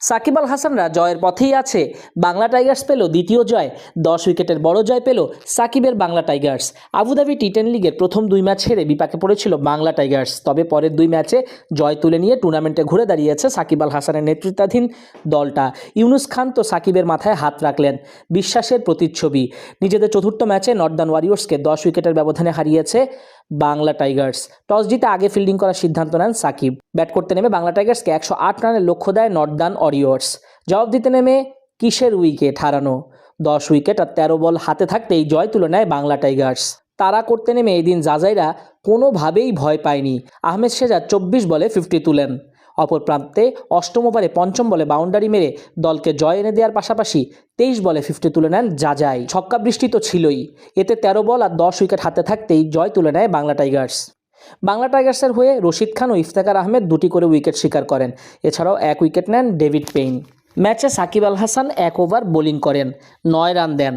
সাকিব আল হাসানরা জয়ের পথেই আছে। বাংলা টাইগার্স পেল দ্বিতীয় জয়, দশ উইকেটের বড় জয় পেল সাকিবের Bangla tigers. Abu Dhabi T ten লিগের প্রথম দুই ম্যাচ হেরে বিপাকে পড়েছিল বাংলা টাইগার্স। তবে পরের দুই ম্যাচে জয় তুলে নিয়ে টুর্নামেন্টে ঘুরে দাঁড়িয়েছে সাকিব আল হাসানের নেতৃত্বাধীন দলটা। ইউনুস খান তো সাকিবের মাথায় হাত রাখলেন, বিশ্বাসের প্রতিচ্ছবি। নিজেদের চতুর্থ ম্যাচে নর্দার্ন ওয়ারিয়র্সকে দশ উইকেটের ব্যবধানে হারিয়েছে বাংলা টাইগার্স। টস জিতে আগে ফিল্ডিং করার সিদ্ধান্ত নেন সাকিব। ব্যাট করতে নেমে বাংলা টাইগার্সকে একশো আট রানের লক্ষ্য দেয় নর্দার্ন অরিয়র্স জবাব দিতে নেমে কিসের উইকেট হারানো? দশ উইকেট আর তেরো বল হাতে থাকতেই জয় তুলে নেয় বাংলা টাইগার্স। তারা করতে নেমে এদিন দিন জাজাইরা কোনোভাবেই ভয় পায়নি। আহমেদ শেজার চব্বিশ বলে ফিফটি তুলেন। অপর প্রান্তে অষ্টম ওভারে পঞ্চম বলে বাউন্ডারি মেরে দলকে জয় এনে দেওয়ার পাশাপাশি তেইশ বলে ফিফটি তুলে নেন জাজাই। ছক্কা বৃষ্টি তো ছিলই। এতে তেরো বল আর দশ উইকেট হাতে থাকতেই জয় তুলে নেয় বাংলা টাইগার্স। বাংলা টাইগার্সের হয়ে রশিদ খান ও ইফতেখার আহমেদ দুটি করে উইকেট শিকার করেন। এছাড়াও এক উইকেট নেন ডেভিড পেইন। ম্যাচে সাকিব আল হাসান এক ওভার বোলিং করেন, নয় রান দেন।